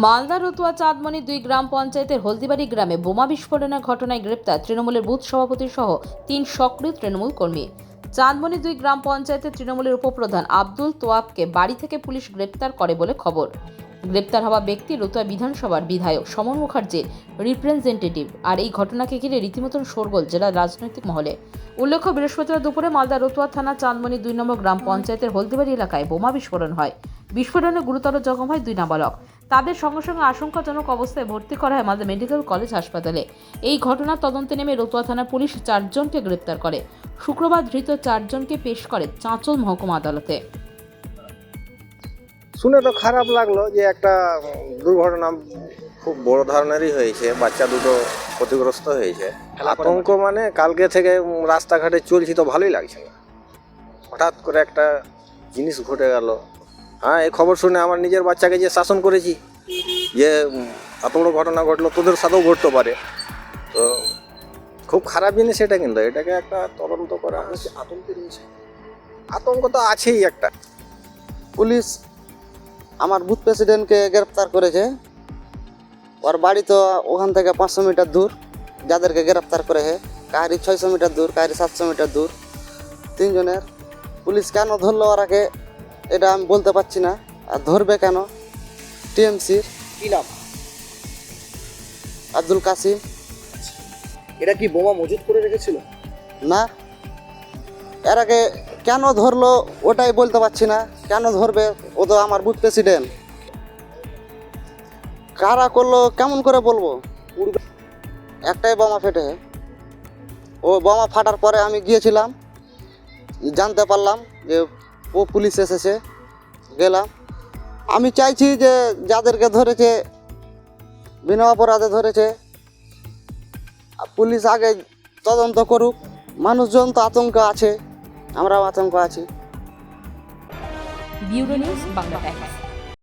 মালদা রতুয়া চাঁদমণি দুই গ্রাম পঞ্চায়েতের হলদিবাড়ি গ্রামে বোমা বিস্ফোরণের ঘটনায় গ্রেপ্তার তৃণমূলের বুথ সভাপতি সহ তিন সক্রিয় তৃণমূল কর্মী। চাঁদমণি দুই গ্রাম পঞ্চায়েতের তৃণমূলের উপপ্রধান আব্দুল তোয়াবকে বাড়ি থেকে পুলিশ গ্রেপ্তার করে বলে খবর। গ্রেপ্তার হওয়া ব্যক্তি রতুয়া বিধানসভার বিধায়ক সমর মুখার্জির রিপ্রেজেন্টেটিভ, আর এই ঘটনাকে ঘিরে রীতিমতন শোরগোল জেলার রাজনৈতিক মহলে। উল্লেখ্য, বৃহস্পতিবার দুপুরে মালদা রতুয়া থানা চাঁদমণি দুই নম্বর গ্রাম পঞ্চায়েতের হলদিবাড়ি এলাকায় বোমা বিস্ফোরণ হয়। বিস্ফোরণে গুরুতর জখম হয় দুই নাবালক। তাদের সঙ্গে সঙ্গে আশঙ্কাজনক অবস্থায় ভর্তি করা হয় মালদা মেডিকেল কলেজ হাসপাতালে। এই ঘটনার তদন্তে নেমে রতুয়া থানার পুলিশ চারজনকে গ্রেপ্তার করে। শুক্রবার ধৃত চারজনকে পেশ করে চাঁচল মহকুমা আদালতে। শুনে তো খারাপ লাগল যে একটা দুর্ঘটনা খুব বড় ধরনেরই হয়েছে বাচ্চা দুটো ক্ষতিগ্রস্ত হয়েছে। আতঙ্ক মানে কালকে থেকে রাস্তাঘাটে চলছি তো ভালোই লাগছে। না হঠাৎ করে একটা জিনিস ঘটে গেল হ্যাঁ এই খবর শুনে আমার নিজের বাচ্চাকে যে শাসন করেছি, যে এত বড় ঘটনা ঘটলো, তোদের সাথেও ঘটতে পারে। তো, খুব খারাপ জিনিস এটা কিন্তু, এটাকে একটা তদন্ত করা আতঙ্ক রয়েছে আতঙ্ক তো আছেই একটা। পুলিশ আমার বুথ প্রেসিডেন্টকে গ্রেপ্তার করেছে। ওর বাড়ি তো ওখান থেকে পাঁচশো মিটার দূর, যাদেরকে গ্রেপ্তার করেছে। কাহারি ছয়শো মিটার দূর কাহারি সাতশো মিটার দূর। তিনজনের। পুলিশ কেন ধরলো ওরাকে? এটা আমি বলতে পারছি না। আর ধরবে কেন? টিএমসির কি নাম? আব্দুল কাসিম। এটা কি বোমা মজুত করে রেখেছিল? না। এর আগে কেন ধরলো ওটাই বলতে পারছি না। কেন ধরবে? ও তো আমার বুথ প্রেসিডেন্ট। কারা করল কেমন করে বলব? একটাই বোমা ফেটে। ও বোমা ফাটার পরে আমি গিয়েছিলাম। জানতে পারলাম যে ও পুলিশ এসেছে, গেলাম। আমি চাইছি যে যাদেরকে ধরেছে, বিনা অপরাধে ধরেছে পুলিশ আগে তদন্ত করুক। মানুষজন তো আতঙ্ক আছে, আমরাও আতঙ্ক আছি। নিউজ বাংলা